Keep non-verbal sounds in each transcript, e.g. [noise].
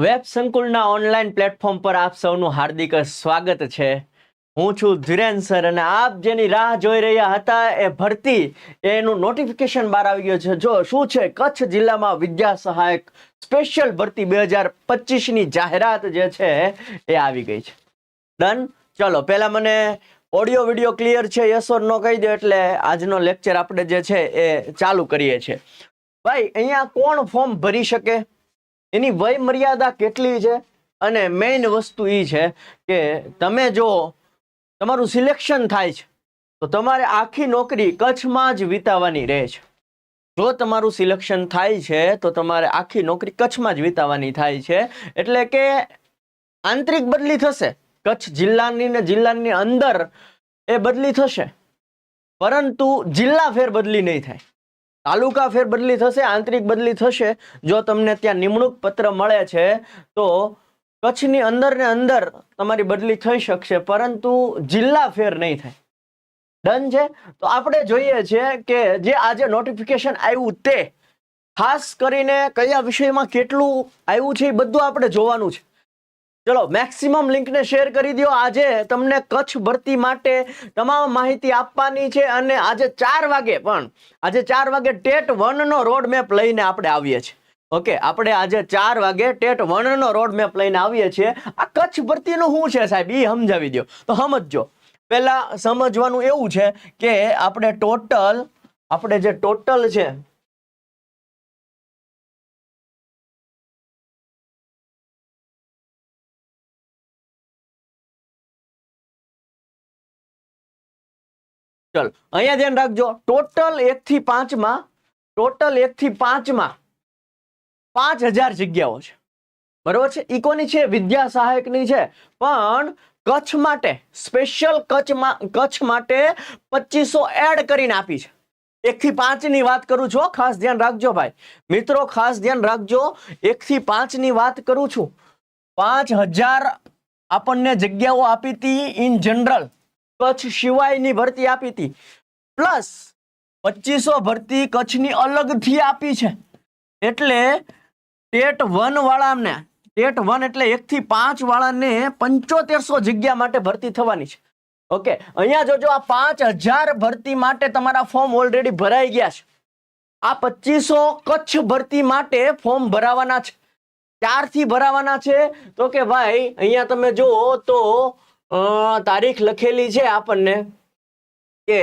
Web સંકુલના online platform પર આપ સૌનું હાર્દિક સ્વાગત છે. હું છું ધીરેન સર અને આપ જેની રાહ જોઈ રહ્યા હતા એ ભરતી, એનું નોટિફિકેશન બહાર આવી ગયું છે. જો શું છે, કચ્છ જિલ્લામાં વિદ્યા સહાયક સ્પેશિયલ ભરતી બે હજાર પચીસની જાહેરાત જે છે એ આવી ગઈ છે. ડન? ચલો, પહેલાં મને ઓડિયો વિડિયો ક્લિયર છે, યસ ઓર નો કહી દો એટલે આજનો લેક્ચર આપણે જે છે એ ચાલુ કરીએ છીએ. ભાઈ, અહીંયા કોણ ફોર્મ ભરી શકે? એની વય મર્યાદા કેટલી છે? અને મેઇન વસ્તુ એ છે કે તમે જો તમારું સિલેક્શન થાય છે, તો તમારે આખી નોકરી કચ્છમાં જ વિતાવવાની રહે છે. જો તમારું સિલેક્શન થાય છે, તો તમારે આખી નોકરી કચ્છમાં જ વિતાવવાની થાય છે. એટલે કે આંતરિક બદલી થશે. કચ્છ જિલ્લાની ને જિલ્લાની અંદર એ બદલી થશે. પરંતુ જિલ્લા ફેર બદલી નહીં થાય. તાલુકા ફેર બદલી થશે, આંતરિક બદલી થશે. જો તમને ત્યાં નિમણૂક પત્ર મળે છે, તો કચ્છની અંદર ને અંદર તમારી બદલી થઈ શકશે, પરંતુ જિલ્લા ફેર નહીં થાય. ડન છે? તો આપણે જોઈએ છે કે જે આજે નોટિફિકેશન આવ્યું તે, ખાસ કરીને કયા વિષયમાં કેટલું આવ્યું છે એ બધું આપણે જોવાનું છે. ચલો મેક્સિમમ લિંકને શેર કરી દો આજે તમને કચ્છ ભરતી માટે તમામ માહિતી આપવાની છે અને આજે ચાર વાગે પણ, આજે ચાર વાગે ટેટ વનનો રોડ મેપ લઈને આપણે આવીએ છીએ. ઓકે આપણે આજે ચાર વાગે ટેટ વનનો રોડ મેપ લઈને આવીએ છીએ. આ કચ્છ ભરતીનું શું છે સાહેબ? એ સમજાવી દો તો સમજજો. પહેલાં સમજવાનું એવું છે કે આપણે ટોટલ આપણે જે ટોટલ છે ચલો અહીંયા ધ્યાન રાખજો. ટોટલ એક થી પાંચમાં ટોટલ એક થી પાંચમાં પાંચ હજાર જગ્યાઓ છે. બરોબર છે? ઈકોની છે? વિદ્યા સહાયકની છે. પણ કચ્છ માટે સ્પેશિયલ કચ્છમાં કચ્છ માટે પચીસો એડ કરીને આપી છે. એક થી પાંચની વાત કરું છું ખાસ ધ્યાન રાખજો ભાઈ. મિત્રો, ખાસ ધ્યાન રાખજો. એક થી પાંચની વાત કરું છું. પાંચ હજાર આપણને જગ્યાઓ આપી હતી ઇન જનરલ કચ્છ સિવાયની ભરતી આપી હતી. પ્લસ પચીસો ભરતી કચ્છની અલગથી આપી છે. એટલે ટેટ વન વાળાને, ટેટ વન એટલે એક થી પાંચ વાળાને પંચોતેરસો જગ્યા માટે ભરતી થવાની છે. ઓકે, અહીંયા જોજો આ પાંચ હજાર ભરતી માટે તમારા ફોર્મ ઓલરેડી ભરાઈ ગયા છે. આ પચીસો કચ્છ ભરતી માટે ફોર્મ ભરાવાના છે. ક્યારથી ભરાવાના છે. તો કે ભાઈ, અહીંયા તમે જુઓ તો તારીખ લખેલી છે આપણને કે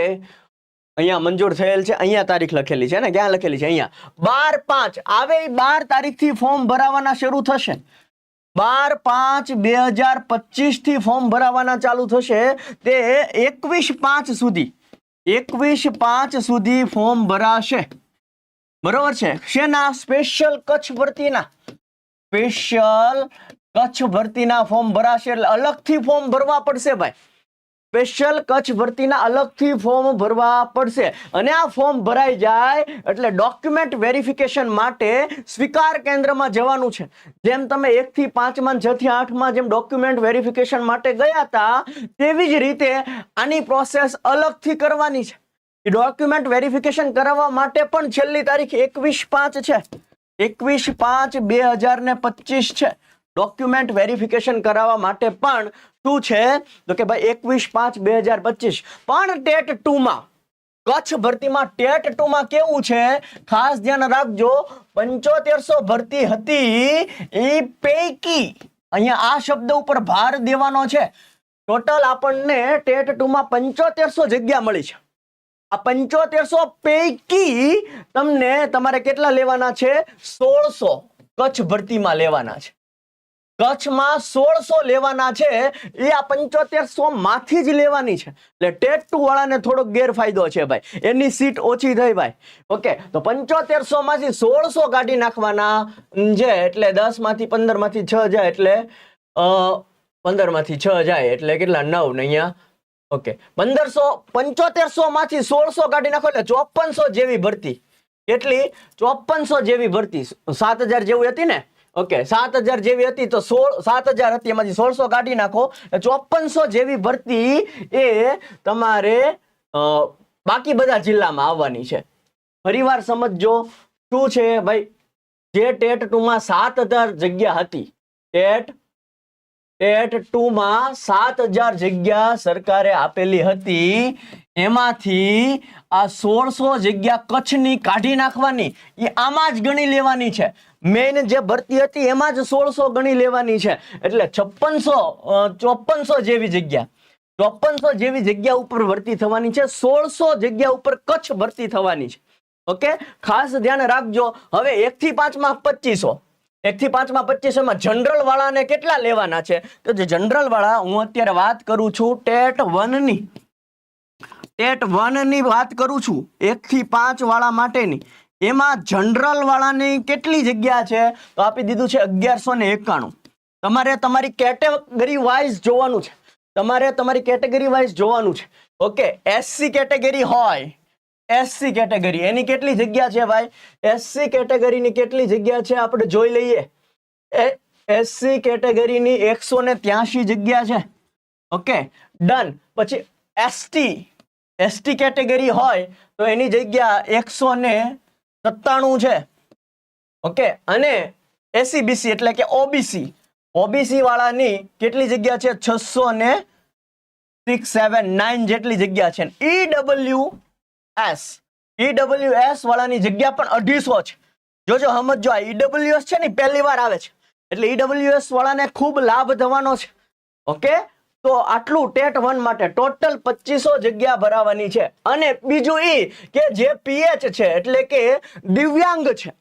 અહીંયા મંજૂર થયેલ છે, અહીંયા તારીખ લખેલી છે ને? ક્યાં લખેલી છે? અહીંયા. બાર પાંચ. આવે બાર તારીખથી ફોર્મ ભરાવાના શરૂ થશે. બાર પાંચ બે હજાર પચીસથી ફોર્મ ભરાવાના ચાલુ થશે. તે એકવીસ પાંચ સુધી, એકવીસ પાંચ સુધી ફોર્મ ભરાશે. બરોબર છે? શેના? સ્પેશિયલ કચ્છ ભરતીના. સ્પેશિયલ કચ્છ ભરતીના ફોર્મ ભરાશે એટલે અલગથી ફોર્મ ભરવા પડશે ભાઈ. સ્પેશિયલ કચ્છ ભરતીના અલગથી ફોર્મ ભરવા પડશે. અને આ ફોર્મ ભરાઈ જાય એટલે ડોક્યુમેન્ટ વેરિફિકેશન માટે સ્વીકાર કેન્દ્રમાં જવાનું છે. જેમ તમે એકથી પાંચમાં છથી આઠમાં જેમ ડોક્યુમેન્ટ વેરિફિકેશન માટે ગયા હતા, તેવી જ રીતે આની પ્રોસેસ અલગથી કરવાની છે. ડોક્યુમેન્ટ વેરિફિકેશન કરાવવા માટે પણ છેલ્લી તારીખ એકવીસ પાંચ છે. એકવીસ પાંચ બે હજાર પચીસ છે. ડોક્યુમેન્ટ વેરિફિકેશન કરાવવા માટે પણ શું છે? તો કે ભાઈ એકવીસ પાંચ બે હજાર પચીસ. પણ ટેટ ટુમાં, કચ્છ ભરતીમાં ટેટ ટુમાં કેવું છે? ખાસ ધ્યાન રાખજો, પંચોતેરસો ભરતી હતી એ પૈકી. અહીંયા આ શબ્દ ઉપર ભાર દેવાનો છે. ટોટલ આપણને ટેટ ટુમાં પંચોતેરસો જગ્યા મળી છે. આ પંચોતેરસો પૈકી તમને તમારે કેટલા લેવાના છે? સોળસો કચ્છ ભરતીમાં લેવાના છે. કચ્છમાં સોળસો લેવાના છે. એ આ પંચોતેરસો માંથી જ લેવાની છે. એટલે ટેટ ટુ વાળાને થોડોક ગેરફાયદો છે ભાઈ. એની સીટ ઓછી થઈ ભાઈ. ઓકે, તો પંચોતેરસો માંથી સોળસો કાઢી નાખવાના છે એટલે દસમાંથી પંદરમાંથી છ જાય એટલે પંદરમાંથી છ જાય એટલે કેટલા? નવ ને અહીંયા. ઓકે, પંદરસો, પંચોતેરસો માંથી સોળસો કાઢી નાખો એટલે ચોપનસો જેવી ભરતી. કેટલી? ચોપનસો જેવી ભરતી. સાત હજાર જેવી હતી ને? ઓકે સાત હજાર જેવી હતી તો સોળ સાત હજાર હતી, એમાંથી સોળસો કાઢી નાખો ચોપનસો જેવી ભરતી એ તમારે બાકી બધા જિલ્લામાં આવવાની છે. ફરીવાર સમજજો શું છે ભાઈ? જે ટેટ ટુમાં સાત હજાર જગ્યા હતી, ટેટ ટેટ ટુમાં સાત હજાર જગ્યા સરકારે આપેલી હતી. એમાંથી આ સોળસો જગ્યા કચ્છની કાઢી નાખવાની. એ આમાં જ ગણી લેવાની છે. મેઇન જે ભરતી હતી એમાં જ સોળસો ગણી લેવાની છે. એટલે છપ્પનસો ચોપનસો જેવી જગ્યા. ચોપનસો જેવી જગ્યા ઉપર ભરતી થવાની છે. સોળસો જગ્યા ઉપર કચ્છ ભરતી થવાની છે. ઓકે? ખાસ ધ્યાન રાખજો. હવે એક થી પાંચમાં પચીસો એક થી પાંચમાં પચીસમાં જનરલ વાળાને કેટલા લેવાના છે? તો જે જનરલ વાળા હું અત્યારે વાત કરું છું ટેટ વનની ટેટ વનની વાત કરું છું એક થી પાંચ વાળા માટેની. એમાં જનરલ વાળાની કેટલી જગ્યા છે? તો આપી દીધું છે અગિયારસો ને એકાણું. તમારે તમારી કેટેગરી વાઇઝ જોવાનું છે. તમારે તમારી કેટેગરી વાઇઝ જોવાનું છે. ઓકે, એસસી કેટેગરી હોય એસસી કેટેગરી એની કેટલી જગ્યા છે ભાઈ? એસસી કેટેગરીની કેટલી જગ્યા છે? આપણે જોઈ લઈએ. એસસી કેટેગરીની એકસો ને ત્યાસી જગ્યા છે. Okay, done. પછી એસટી એસટી કેટેગરી હોય તો એની જગ્યા એકસો ને સત્તાણું છે. ઓકે, અને એસીબીસી એટલે કે ઓબીસી ઓબીસી વાળાની કેટલી જગ્યા છે? છસો ને સિક્સ સેવન નાઇન જેટલી જગ્યા છે. ઈડબલ્યુ એસ ઈડબલ્યુ એસ વાળાની જગ્યા પણ અઢીસો છે. જોજો સમજો આ ઈડબલ્યુ એસ છે ને પહેલી વાર આવે છે. એટલે ઈડબલ્યુ એસ વાળાને ખૂબ લાભ થવાનો છે. ઓકે? તો આટલું ટેટ વન માટે ટોટલ પચીસો જગ્યા ભરાવાની છે. અને બીજું એ કે જે પીએચ છે, એટલે કે દિવ્યાંગ છે.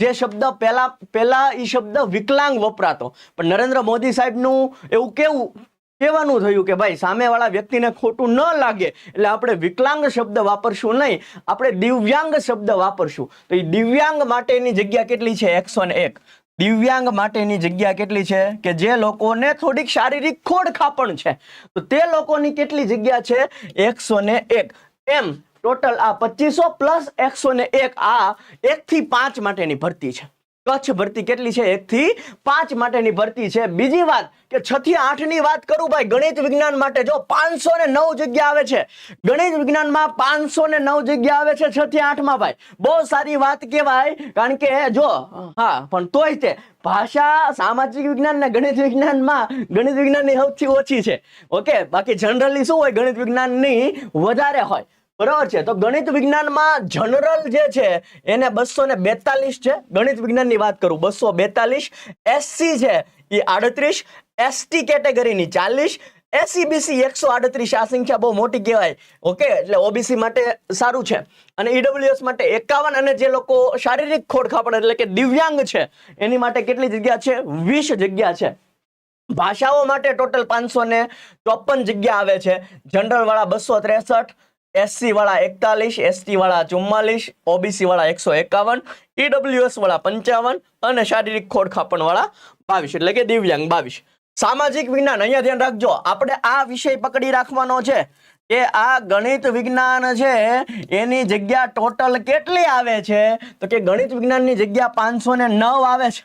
જે શબ્દ પહેલા પહેલા એ શબ્દ વિકલાંગ વપરાતો. પણ નરેન્દ્ર મોદી સાહેબનું એવું કેવું કહેવાનું થયું કે ભાઈ, સામેવાળા વ્યક્તિને ખોટું ન લાગે, એટલે આપણે વિકલાંગ શબ્દ વાપરશું નહીં, આપણે દિવ્યાંગ શબ્દ વાપરશું. તો એ દિવ્યાંગ માટેની જગ્યા કેટલી છે? એકસો એક. દિવ્યાંગ માટેની જગ્યા કેટલી છે? કે જે લોકોને થોડીક શારીરિક ખોડ પણ છે. તો તે લોકોની કેટલી જગ્યા છે? એકસો એક. એમ, ટોટલ આ પચીસો પ્લસ એકસો એક આ એક થી પાંચ માટેની ભરતી છે. કચ્છ ભરતી કેટલી છે? એક થી પાંચ માટેની ભરતી છે. બીજી વાત કે છ થી આઠની વાત કરું ભાઈ, ગણિત વિજ્ઞાન માટે જો પાંચસો ને નવ જગ્યા આવે છે. ગણિત વિજ્ઞાનમાં પાંચસો ને નવ જગ્યા આવે છે છ થી આઠમાં ભાઈ. બહુ સારી વાત કહેવાય, કારણ કે જો, હા, પણ તોય તે ભાષા સામાજિક વિજ્ઞાન ને ગણિત વિજ્ઞાનમાં ગણિત વિજ્ઞાનની સૌથી ઓછી છે. ઓકે, બાકી જનરલી શું હોય? ગણિત વિજ્ઞાનની વધારે હોય. બરાબર છે? તો ગણિત વિજ્ઞાનમાં જનરલ જે છે, એને બસો ને બેતાલીસ છે. ગણિત વિજ્ઞાનની વાત કરું બસો બેતાલીસ. એસસી છે, એ આડત્રીસ. એસટી કેટેગરીની ચાલીસ. એસીબીસી એકસો આડત્રીસ, આ સંખ્યા બહુ મોટી કહેવાય. ઓકે? એટલે ઓબીસી માટે સારું છે. અને ઈડબ્લ્યુએસ માટે એકાવન અને જે લોકો શારીરિક ખોડખાપણ એટલે કે દિવ્યાંગ છે, એની માટે કેટલી જગ્યા છે? વીસ જગ્યા છે. ભાષાઓ માટે ટોટલ પાંચસો ને ચોપન જગ્યા આવે છે. જનરલ વાળા બસો ત્રેસઠ એસસી વાળા એકતાલીસ એસટી વાળા ચુમ્માલીસ ઓબીસી વાળા એકસો એકાવન ઈડબ્લ્યુએસ વાળા પંચાવન અને શારીરિક ખોડખાપણ વાળા બાવીસ, એટલે કે દિવ્યાંગ બાવીસ. સામાજિક વિજ્ઞાન, અહીંયા ધ્યાન રાખજો. આપણે આ વિષય પકડી રાખવાનો છે કે આ ગણિત વિજ્ઞાન છે, એની જગ્યા ટોટલ કેટલી આવે છે? તો કે ગણિત વિજ્ઞાનની જગ્યા પાંચસો નવ આવે છે.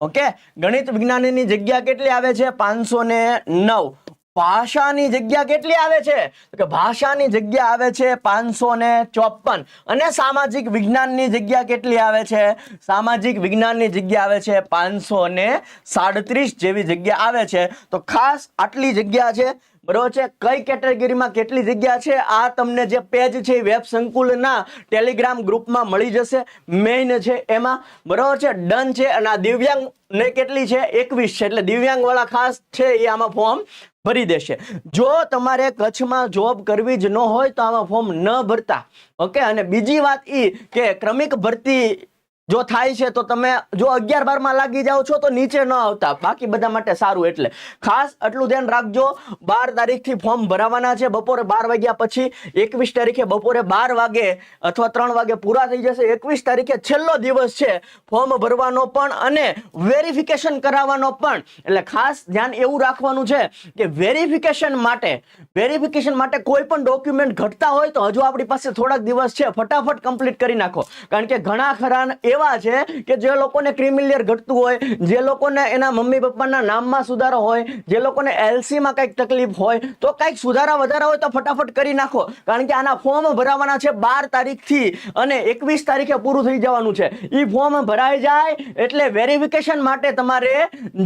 ઓકે? ગણિત વિજ્ઞાનની જગ્યા કેટલી આવે છે? પાંચસો નવ. ભાષાની જગ્યા કેટલી આવે છે? કે ભાષાની જગ્યા આવે છે પાંચસો ને ચોપન અને સામાજિક વિજ્ઞાનની જગ્યા કેટલી આવે છે? સામાજિક વિજ્ઞાનની જગ્યા આવે છે પાંચસો ને સાડત્રીસ જેવી જગ્યા આવે છે. તો ખાસ આટલી જગ્યા છે. બરોબર છે? કઈ કેટેગરીમાં કેટલી જગ્યા છે? આ તમને જે પેજ છે વેબ સંકુલના ટેલિગ્રામ ગ્રુપમાં મળી જશે. મેઇન છે એમાં. બરોબર છે? ડન છે. અને આ દિવ્યાંગ ને કેટલી છે? એકવીસ છે. એટલે દિવ્યાંગ વાળા ખાસ છે એ આમાં ફોર્મ ભરી દેશે. જો તમારે કચ્છમાં જોબ કરવી જ ન હોય તો આવા ફોર્મ ન ભરતા. ઓકે અને બીજી વાત એ કે ક્રમિક ભરતી જો થાય છે તો તમે જો અગિયાર બારમાં લાગી જાઓ છો તો નીચે ન આવતા. બાકી બધા માટે સારું એટલે. ખાસ આટલું ધ્યાન રાખજો. બાર તારીખથી ફોર્મ ભરાવાના છે. બપોરે બાર વાગ્યા પછી એકવીસ તારીખે બપોરે બાર વાગે અથવા ત્રણ વાગે પૂરા થઈ જશે. એકવીસ તારીખે છેલ્લો દિવસ છે ફોર્મ ભરવાનો પણ અને વેરિફિકેશન કરાવવાનો પણ. એટલે ખાસ ધ્યાન એવું રાખવાનું છે કે વેરિફિકેશન માટે વેરિફિકેશન માટે કોઈ પણ ડોક્યુમેન્ટ ઘટતા હોય તો હજુ આપણી પાસે થોડાક દિવસ છે. ફટાફટ કમ્પ્લીટ કરી નાખો. કારણ કે ઘણા ખરા એવા એવા છે કે જે લોકોને ક્રિમિલિયર ઘટતું હોય, જે લોકોને એના મમ્મી પપ્પાના નામમાં સુધારો હોય, જે લોકોને એલસીમાં કંઈક તકલીફ હોય, તો કંઈક સુધારા વધારા હોય તો ફટાફટ કરી નાખો. કારણ કે આના ફોર્મ ભરાવાના છે બાર તારીખથી અને એકવીસ તારીખે પૂરું થઈ જવાનું છે. એ ફોર્મ ભરાઈ જાય એટલે વેરિફિકેશન માટે તમારે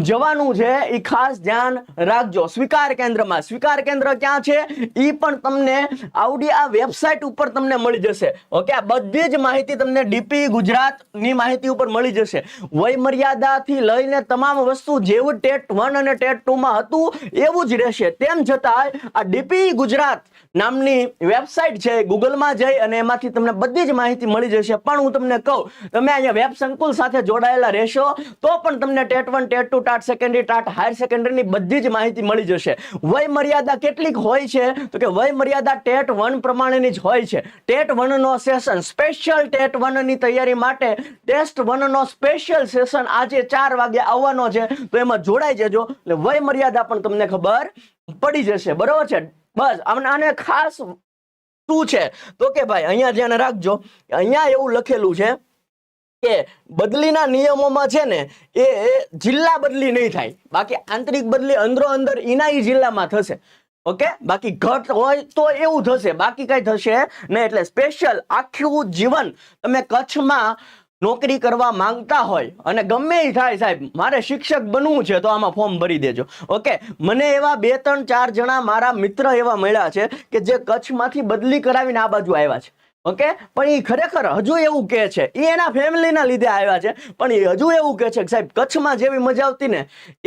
જવાનું છે. એ ખાસ ધ્યાન રાખજો. સ્વીકાર કેન્દ્રમાં. સ્વીકાર કેન્દ્ર ક્યાં છે? એ પણ તમને આવડી આ વેબસાઇટ ઉપર તમને મળી જશે. ઓકે? આ બધી જ માહિતી તમને ડીપી ગુજરાતની માહિતી ઉપર મળી જશે. વય મર્યાદાથી લઈને તમામ વસ્તુ જેવું ટેટ વન અને ટેટ ટુમાં હતું, એવું જ રહેશે. તેમ છતાંય આ ડીપી ગુજરાત નામની વેબસાઇટ છે, ગૂગલમાં જઈ અને એમાંથી તમને બધી જ માહિતી મળી જશે. પણ હું તમને કહું, તમે અહીંયા વેબ સંકુલ સાથે જોડાયેલા રહેશો, તો પણ તમને TET one, TET two, TAT secondary, TAT higher સેકન્ડરીની બધી જ માહિતી મળી જશે. વય મર્યાદા કેટલીક હોય છે? તો કે વય મર્યાદા ટેટ વન પ્રમાણેની જ હોય છે. ટેટ વનનો સેશન, સ્પેશિયલ ટેટ વનની તૈયારી માટે ટેસ્ટ વનનો સ્પેશિયલ સેશન આજે ચાર વાગે આવવાનો છે. તો એમાં જોડાઈ જજો એટલે વય મર્યાદા પણ તમને ખબર પડી જશે. બરોબર છે? બસ. આને ખાસ શું છે? તો કે ભાઈ, અહીંયા ધ્યાન રાખજો. અહીંયા એવું લખેલું છે કે બદલીના નિયમોમાં છે ને, એ જિલ્લા બદલી નહીં થાય. બાકી આંતરિક બદલી અંદરો અંદર એના જિલ્લામાં થશે. ઓકે? બાકી ઘટ હોય તો એવું થશે. બાકી કઈ થશે નહીં એટલે સ્પેશિયલ આખું જીવન તમે કચ્છમાં નોકરી કરવા માંગતા હોય અને ગમે એ થાય સાહેબ, મારે શિક્ષક બનવું છે તો આમાં ફોર્મ ભરી દેજો. ઓકે, મને એવા બે ત્રણ ચાર જણા મારા મિત્ર એવા મળ્યા છે કે જે કચ્છમાંથી બદલી કરાવીને આ બાજુ આવ્યા છે. ઓકે, પણ એ ખરેખર હજુ એવું કહે છે. એ એના ફેમિલીના લીધે આવ્યા છે, પણ એ હજુ એવું કહે છે કે સાહેબ, કચ્છમાં જેવી મજા આવતી ને,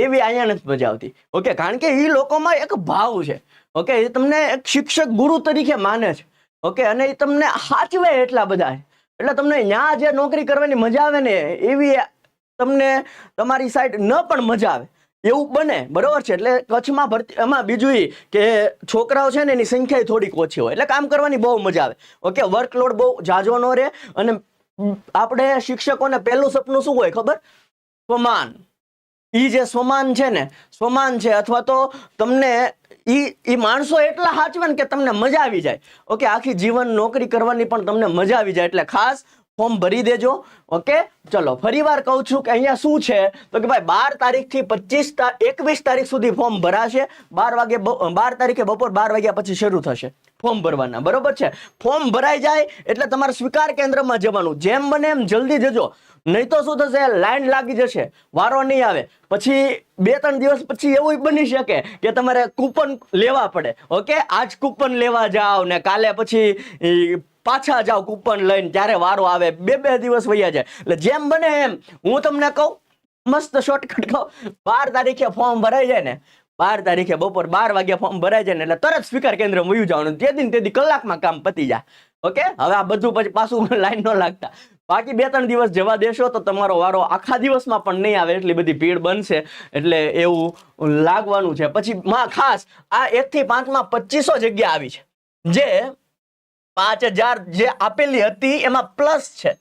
એવી અહીંયા નથી મજા આવતી. ઓકે, કારણ કે એ લોકોમાં એક ભાવ છે. ઓકે એ તમને એક શિક્ષક ગુરુ તરીકે માને છે. ઓકે, અને એ તમને સાચવે એટલા બધા એટલે તમને ત્યાં જે નોકરી કરવાની મજા આવે ને, એવી તમને તમારી સાઈડ ન પણ મજા આવે. એવું બને, બરોબર છે? એટલે કચ્છમાં ભરતી, એમાં બીજું કે છોકરાઓ છે ને, એની સંખ્યા થોડીક ઓછી હોય. એટલે કામ કરવાની બહુ મજા આવે. ઓકે વર્કલોડ બહુ જાજો ન રહે અને આપણે શિક્ષકોને પહેલું સપનું શું હોય ખબર? સ્વમાન ઈ જે સ્વમાન છે ને સ્વમાન છે અથવા તો તમને ઈ ઈ માણસો એટલા સાચવે ને કે તમને મજા આવી જાય. ઓકે, આખી જીવન નોકરી કરવાની પણ તમને મજા આવી જાય. એટલે ખાસ ફોર્મ ભરી દેજો. ઓકે, ચલો ફરી વાર કહું છું કે અહીંયા શું છે? તો કે ભાઈ, બાર તારીખથી પચીસ એકવીસ તારીખ સુધી ફોર્મ ભરાશે. બાર વાગે બાર તારીખે બપોર બાર વાગ્યા પછી શરૂ થશે ફોર્મ ભરવાના. બરોબર છે? ફોર્મ ભરાઈ જાય એટલે તમારે સ્વીકાર કેન્દ્રમાં જવાનું. જેમ બને એમ જલ્દી જજો. નહીં તો શું થશે? લાઈન લાગી જશે. વારો નહીં આવે. પછી બે ત્રણ દિવસ પછી એવું બની શકે કે તમારે કૂપન લેવા પડે. ઓકે? આજ કૂપન લેવા જાઓ ને કાલે પછી પાછા જાઓ કૂપન લઈને. ત્યારે વારો આવે, બે બે દિવસ વૈયા જાય. એટલે જેમ બને એમ. હું તમને કહું, મસ્ત શોર્ટકટ કહું. બાર તારીખે ફોર્મ ભરાઈ જાય ને. બાર તારીખે બપોર બાર વાગ્યા ફોર્મ ભરાઈ જાય ને, એટલે તરત સ્વીકાર કેન્દ્ર વયું જવાનું. તે દિન તેથી કલાકમાં કામ પતી જાય. ઓકે? હવે આ બધું પછી પાછું [laughs] લાઈન ન લાગતા. બાકી બે ત્રણ દિવસ જવા દેશો તો તમારો વારો આખા દિવસમાં પણ નહીં આવે, એટલી બધી ભીડ બનશે. એટલે એવું લાગવાનું છે. પછી માં ખાસ, આ એકથી પાંચમાં પચીસો જગ્યા આવી છે. જે પાંચ હજાર જે આપેલી હતી, એમાં પ્લસ છે.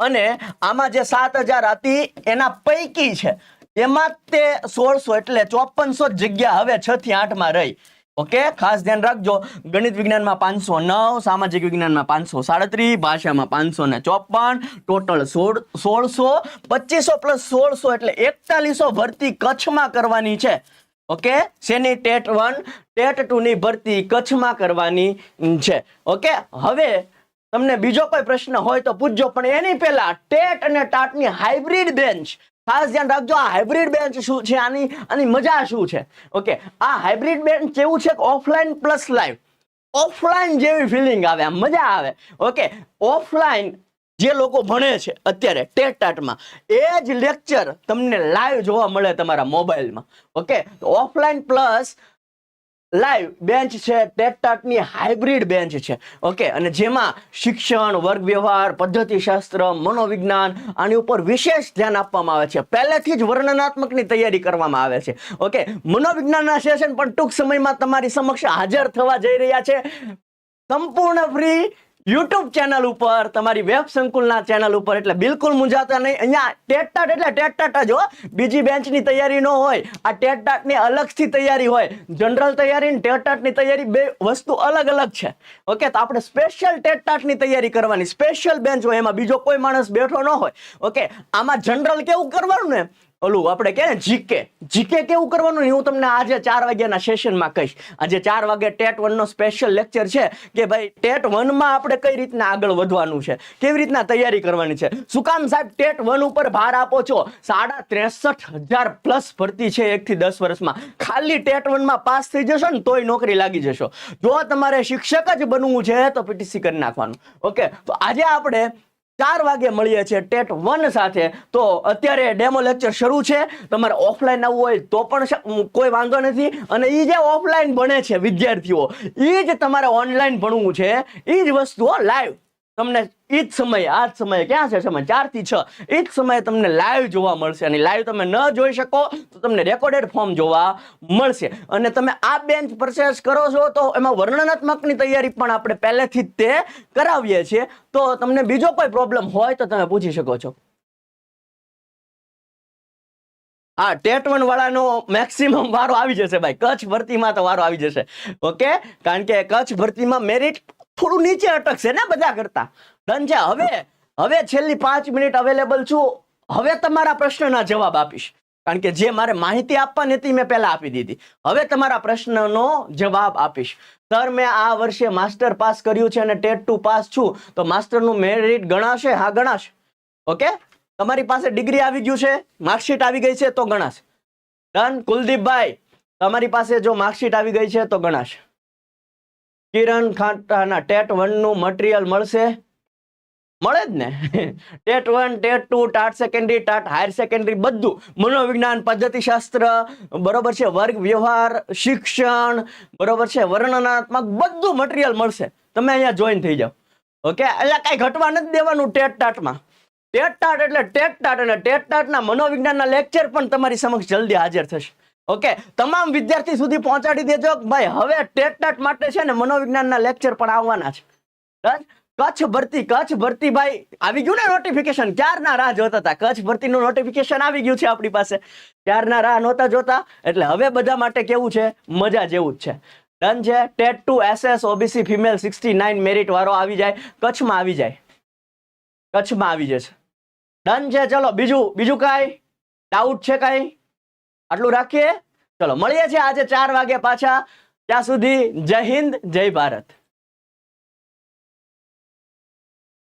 અને આમાં જે સાત હજાર હતી, એના પૈકી છે. એમાં તે સોળસો એટલે ચોપનસો જગ્યા હવે છ થી આઠમાં રહી. ઓકે? ખાસ ધ્યાન રાખજો. ગણિત વિજ્ઞાનમાં પાંચસો નવ, સામાજિક વિજ્ઞાનમાં પાંચસો સાડત્રીસ, ભાષામાં પાંચસો ને ચોપન ટોટલ સોળ, સોળસો, પચીસો પ્લસ સોળસો એટલે એકતાલીસો ભરતી કચ્છમાં કરવાની છે. ઓકે? શેની ટેટ વન? ટેટ ટુ ની ભરતી કચ્છમાં કરવાની છે. ઓકે? હવે તમને બીજો કોઈ પ્રશ્ન હોય તો પૂછજો, પણ એની પહેલા ટેટ અને ટાટની હાઇબ્રિડ બેન્ચ ખાસ ધ્યાન રાખજો, આ હાઇબ્રિડ બેન્ચ શું છે આની આની મજા શું છે? ઓકે આ હાઇબ્રિડ બેન્ચ કેવું છે? ઓફલાઈન પ્લસ લાઈવ ઓફલાઈન જેવી ફિલિંગ આવે, આમ મજા આવે. ઓકે ઓફલાઈન જે લોકો ભણે છે અત્યારે ટેટ ટાટમાં એ જ લેક્ચર તમને લાઈવ જોવા મળે તમારા મોબાઈલમાં okay offline plus live bench છે ટેટટાટની હાઇબ્રિડ બેન્ચ છે. ઓકે અને જેમાં શિક્ષણ, વર્ગ વ્યવહાર, પદ્ધતિશાસ્ત્ર, મનોવિજ્ઞાન આની ઉપર વિશેષ ધ્યાન આપવામાં આવે છે. પહેલેથી જ વર્ણનાત્મકની તૈયારી કરવામાં આવે છે. ઓકે મનોવિજ્ઞાનના સેશન પણ ટૂંક સમયમાં તમારી સમક્ષ હાજર થવા જઈ રહ્યા છે. સંપૂર્ણ ફ્રી યુટ્યુબ ચેનલ ઉપર, તમારી વેબ સંકુલના ચેનલ ઉપર, એટલે બિલકુલ મૂંઝાતા નહીં. અહીંયા ટેટટાટ એટલે ટેટટાટ જ હો. બીજી બેન્ચની તૈયારી ન હોય. આ ટેટટાટની અલગથી તૈયારી હોય. જનરલ તૈયારી ને ટેટટાટની તૈયારી બે વસ્તુ અલગ અલગ છે. ઓકે, તો આપણે સ્પેશિયલ ટેટટાટની તૈયારી કરવાની. સ્પેશિયલ બેન્ચ હોય એમાં બીજો કોઈ માણસ બેઠો ન હોય. ઓકે, આમાં જનરલ કેવું કરવાનું ને? ઓલું આપણે કે જીકે. જીકે કેવું કરવાનું હું તમને આજે ચાર વાગ્યાના સેશનમાં કહીશ. આજે ચાર વાગે ટેટ વનનો સ્પેશિયલ લેક્ચર છે કે ભાઈ ટેટ વનમાં આપણે કઈ રીતના આગળ વધવાનું છે? કેવી રીતના તૈયારી કરવાની છે? શું કામ સાહેબ ટેટ વન ઉપર ભાર આપો છો? સાડા ત્રેસઠ હજાર પ્લસ ભરતી છે એકથી દસ વર્ષમાં. ખાલી ટેટ વનમાં પાસ થઈ જશો ને તોય નોકરી લાગી જશો. જો તમારે શિક્ષક જ બનવું છે તો પીટીસી કરી નાખવાનું. ઓકે? તો આજે આપણે ચાર વાગે મળીએ છીએ ટેટ વન સાથે. તો અત્યારે ડેમો લેક્ચર શરૂ છે. તમારે ઓફલાઈન આવવું હોય તો પણ કોઈ વાંધો નથી. અને એ જે ઓફલાઈન ભણે છે વિદ્યાર્થીઓ એ જ તમારે ઓનલાઈન ભણવું છે. એ જ વસ્તુઓ લાઈવ. તમને એ જ સમયે, આ જ સમયે ક્યાં છે સમય? ચારથી છ. એ જ સમયે તમને લાઈવ જોવા મળશે અને લાઈવ તમે ન જોઈ શકો તો તમને રેકોર્ડેડ ફોર્મ જોવા મળશે. અને તમે આ બેન્ચ પરચેસ કરો છો તો એમાં વર્ણનાત્મકની તૈયારી પણ આપણે પહેલેથી જ તે કરાવીએ છીએ. તો તમને બીજો કોઈ પ્રોબ્લેમ હોય તો તમે પૂછી શકો છો. હા, ટેટ વન વાળાનો મેક્સિમમ વારો આવી જશે ભાઈ. કચ્છ ભરતીમાં તો વારો આવી જશે. ઓકે? કારણ કે કચ્છ ભરતીમાં મેરિટ થોડું નીચે અટકશે ને બધા કરતા. ડન છે હવે હવે છેલ્લી પાંચ મિનિટ અવેલેબલ છું. હવે તમારા પ્રશ્નના જવાબ આપીશ. કારણ કે જે મારે માહિતી આપવાની હતી મેં પહેલા આપી દીધી. હવે તમારા પ્રશ્નનો જવાબ આપીશ. સર, મેં આ વર્ષે માસ્ટર પાસ કર્યું છે અને ટેટ ટુ પાસ છું. તો માસ્ટરનું મેરિટ ગણાશે? હા, ગણાશે. ઓકે? તમારી પાસે ડિગ્રી આવી ગયું છે? માર્કશીટ આવી ગઈ છે તો ગણાશે. ડન કુલદીપભાઈ, તમારી પાસે જો માર્કશીટ આવી ગઈ છે તો ગણાશે. કિરણ ખાંટાના ટેટ વનનું મટીરિયલ મળશે? મળે જ ને? TET one, TET two, TAT secondary, TAT higher secondary બધું. મનોવિજ્ઞાન, પદ્ધતિશાસ્ત્ર, બરોબર છે, વર્ગ વ્યવહાર, શિક્ષણ, બરોબર છે, વર્ણનાત્મક બધું મટીરિયલ મળશે. તમે અહીંયા જોઈન થઈ જાઓ. ઓકે? એટલે કાંઈ ઘટવા નથી દેવાનું ટેટ ટાટમાં. ટેટ ટાટ એટલે ટેટ ટાટ અને ટેટ ટાટના મનોવિજ્ઞાનના લેક્ચર પણ તમારી સમક્ષ જલ્દી હાજર થશે. ઓકે તમામ વિદ્યાર્થી સુધી પહોંચાડી દેજો. ભાઈ, હવે ટેટ ટાટ માટે છે ને મનોવિજ્ઞાનના લેક્ચર પણ આવવાના છે. કચ્છ ભરતી કચ્છ ભરતી ભાઈ, આવી ગયું ને નોટિફિકેશન ક્યારના રાહ જોતા હતા? કચ્છ ભરતીનું નોટિફિકેશન આવી ગયું છે આપણી પાસે. ક્યારના રાહ નહોતા જોતા? એટલે હવે બધા માટે કેવું છે? મજા જેવું જ છે. ડન છે? TET two SS, OBC, female, sixty nine merit વાળો આવી જાય. કચ્છમાં આવી જાય. કચ્છમાં આવી જશે. ડન છે? ચલો, બીજું બીજું કાંઈ? ડાઉટ છે કાંઈ? આટલું રાખીએ. ચલો, મળીએ છીએ આજે ચાર વાગે પાછા. ત્યાં સુધી જય હિન્દ, જય ભારત.